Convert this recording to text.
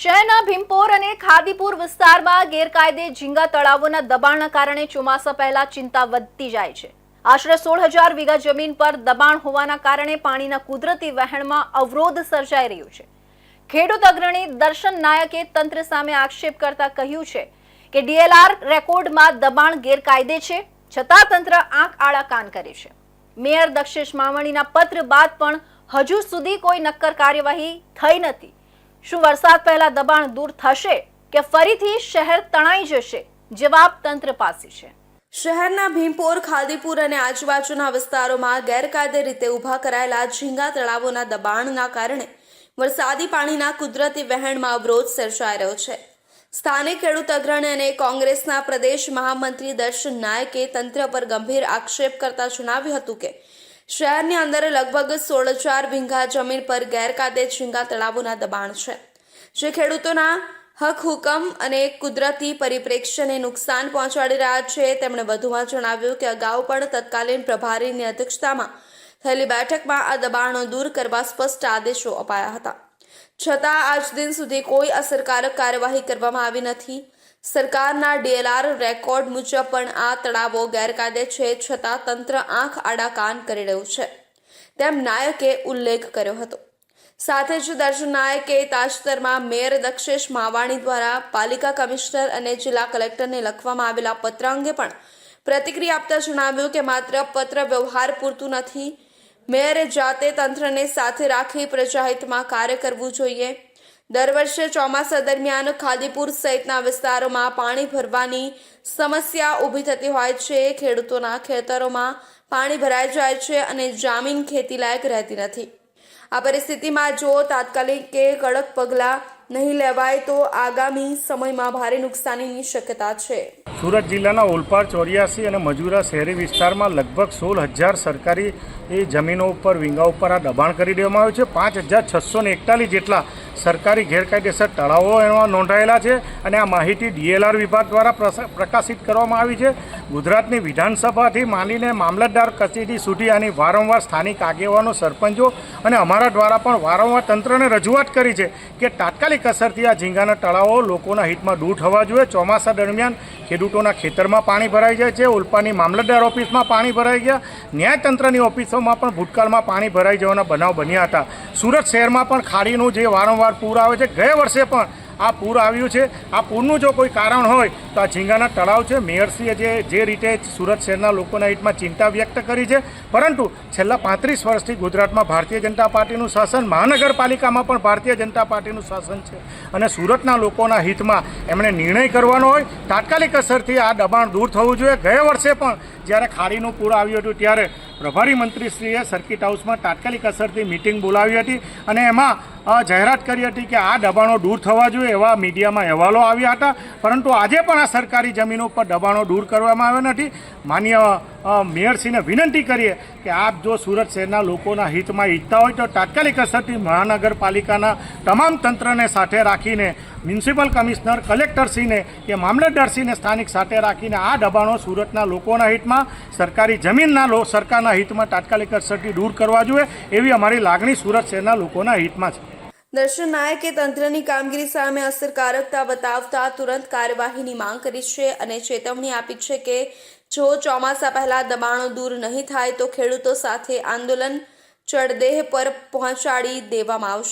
શહેરના ભીમપોર અને ખાદીપુર વિસ્તારમાં ગેરકાયદે ઝીંગા તળાવોના દબાણના કારણે ચોમાસા પહેલા ચિંતા વધતી જાય છે. આશરે સોળ હજાર વીઘા જમીન પર દબાણ હોવાના કારણે પાણીના કુદરતી વહેણમાં અવરોધ સર્જાઈ રહ્યો છે. ખેડૂત અગ્રણી દર્શન નાયકે તંત્ર સામે આક્ષેપ કરતા કહ્યું છે કે ડીએલઆર રેકોર્ડમાં દબાણ ગેરકાયદે છે, છતાં તંત્ર આંખ આળા કાન કરે છે. મેયર દક્ષેશ માવણીના પત્ર બાદ પણ હજુ સુધી કોઈ નક્કર કાર્યવાહી થઈ નથી. શું વરસાદ પહેલા દબાણ દૂર થશે કે ફરીથી શહેર તણાઈ જશે? જવાબ તંત્ર પાસે છે. શહેરના ભીમપોર, ખાદીપુર અને આજુબાજુના વિસ્તારોમાં ગેરકાયદે રીતે ઊભા કરાયેલા ઝીંગા તળાવોના દબાણના કારણે વરસાદી પાણીના કુદરતી વહેણમાં અવરોધ સર્જાઈ રહ્યો છે. સ્થાનિક ખેડૂત અગ્રણી અને કોંગ્રેસના પ્રદેશ મહામંત્રી દર્શન નાયકે તંત્ર પર ગંભીર આક્ષેપ કરતા જણાવ્યું હતું કે શહેરની અંદર લગભગ સોળ હજાર વીંઘા જમીન પર ગેરકાયદે ઝીંગા તળાવોના દબાણ છે, જે ખેડૂતોના હક, હુકમ અને કુદરતી પરિપ્રેક્ષ્યને નુકસાન પહોંચાડી રહ્યા છે. તેમણે વધુમાં જણાવ્યું કે અગાઉ પણ તત્કાલીન પ્રભારીની અધ્યક્ષતામાં થયેલી બેઠકમાં આ દબાણો દૂર કરવા સ્પષ્ટ આદેશો અપાયા હતા. છતાં આજ દિન સુધી કોઈ અસરકારક કાર્યવાહી કરવામાં આવી નથી. સરકારના ડીએલઆર રેકોર્ડ મુજબ પણ આ તળાવો ગેરકાયદે છે છતાં તંત્ર આંખ આડા કાન કરી રહ્યું છે. તેમ નાયકે ઉલ્લેખ કર્યો હતો. સાથે જ દર્શન નાયકે તાજેતરમાં મેયર દક્ષેશ માવાણી દ્વારા પાલિકા કમિશનર અને જિલ્લા કલેક્ટરને લખવામાં આવેલા પત્ર અંગે પણ પ્રતિક્રિયા આપતા જણાવ્યું કે માત્ર પત્ર વ્યવહાર પૂરતું નથી. મેયરે જાતે તંત્રને સાથે રાખી પ્રજાહિતમાં કાર્ય કરવું જોઈએ. દર વર્ષે ચોમાસા દરમિયાન ખાદીપુર સહિતના વિસ્તારોમાં પાણી ભરવાની સમસ્યા ઊભી થતી હોય છે. ખેડૂતોના ખેતરોમાં પાણી ભરાઈ જાય છે અને જામીન ખેતી લાયક રહેતી નથી. આ પરિસ્થિતિમાં જો તાત્કાલિક કે કડક પગલાં નહીં લેવાય તો આગામી સમયમાં ભારે નુકસાનીની શક્યતા છે. સુરત જિલ્લાના ઓલપાડ, ચોર્યાસી અને મજુરા શહેરી વિસ્તારમાં લગભગ સોળ હજાર સરકારી એ જમીનો ઉપર વિંગા ઉપર આ દબાણ કરી દેવામાં આવ્યું છે. પાંચ હજાર છસો એકતાલીસ જેટલા સરકારી ગેરકાયદેસર તળાવો એમાં નોંધાયેલા છે અને આ માહિતી ડીએલઆર વિભાગ દ્વારા પ્રકાશિત કરવામાં આવી છે. ગુજરાતની વિધાનસભાથી માંડીને મામલતદાર કચેરી સુધી આની વારંવાર સ્થાનિક આગેવાનો, સરપંચો અને અમારા દ્વારા પણ વારંવાર તંત્રને રજૂઆત કરી છે કે તાત્કાલિક અસરથી આ ઝીંગાના તળાવો લોકોના હિતમાં દૂર થવા જોઈએ. ચોમાસા દરમિયાન ખેડૂતોના ખેતરમાં પાણી ભરાઈ જાય છે, ઉલ્પાની મામલતદાર ઓફિસમાં પાણી ભરાઈ ગયા. ન્યાયતંત્રની ઓફિસોમાં પણ ભૂતકાળમાં પાણી ભરાઈ જવાના બનાવ બન્યા હતા. સુરત શહેરમાં પણ ખાડીનું જે વારંવાર પૂર આવે છે, ગયા વર્ષે પણ આ પૂર આવ્યું છે. આ પૂરનું જો કોઈ કારણ હોય, તો આ ઝીંગાના તળાવ છે. મેયરશ્રીએ જે જે રીતે સુરત શહેરના લોકોના હિતમાં ચિંતા વ્યક્ત કરી છે, પરંતુ છેલ્લા પાંત્રીસ વર્ષથી ગુજરાતમાં ભારતીય જનતા પાર્ટીનું શાસન મહાનગરપાલિકામાં પણ ભારતીય જનતા પાર્ટીનું શાસન છે. અને સુરતના લોકોના હિતમાં એમણે નિર્ણય કરવાનો હોય, તાત્કાલિક અસરથી આ દબાણ દૂર થવું જોઈએ. ગયા વર્ષે પણ જ્યારે ખાડીનું પૂર આવ્યું હતું, ત્યારે પ્રભારી મંત્રીશ્રીએ સર્કિટ હાઉસમાં તાત્કાલિક અસરથી મિટિંગ બોલાવી હતી અને એમાં જાહેરાત કરી હતી કે આ દબાણો દૂર થવા જોઈએ એવા મીડિયામાં અહેવાલો આવ્યા હતા. પરંતુ આજે પણ આ સરકારી જમીનો પર દબાણો દૂર કરવામાં આવ્યા નથી. માન્ય મેયરશ્રીને વિનંતી કરીએ કે આપ જો સુરત શહેરના લોકોના હિતમાં ઈચ્છતા હોય તો તાત્કાલિક અસરથી મહાનગરપાલિકાના તમામ તંત્રને સાથે રાખીને મ્યુનિસિપલ કમિશનર કલેક્ટરશ્રીને કે મામલતદારશ્રીને સ્થાનિક સાથે રાખીને આ દબાણો સુરતના લોકોના હિતમાં, સરકારી જમીનના સરકારના હિતમાં તાત્કાલિક અસરથી દૂર કરવા જોઈએ એવી અમારી લાગણી સુરત શહેરના લોકોના હિતમાં છે. દર્શન નાયકે તંત્રની કામગીરી સામે અસરકારકતા બતાવતા તુરંત કાર્યવાહીની માંગ કરી છે અને ચેતવણી આપી છે કે જો ચોમાસા પહેલા દબાણો દૂર નહીં થાય તો ખેડૂતો સાથે આંદોલન ચડદેહ પર પહોંચાડી દેવામાં આવશે.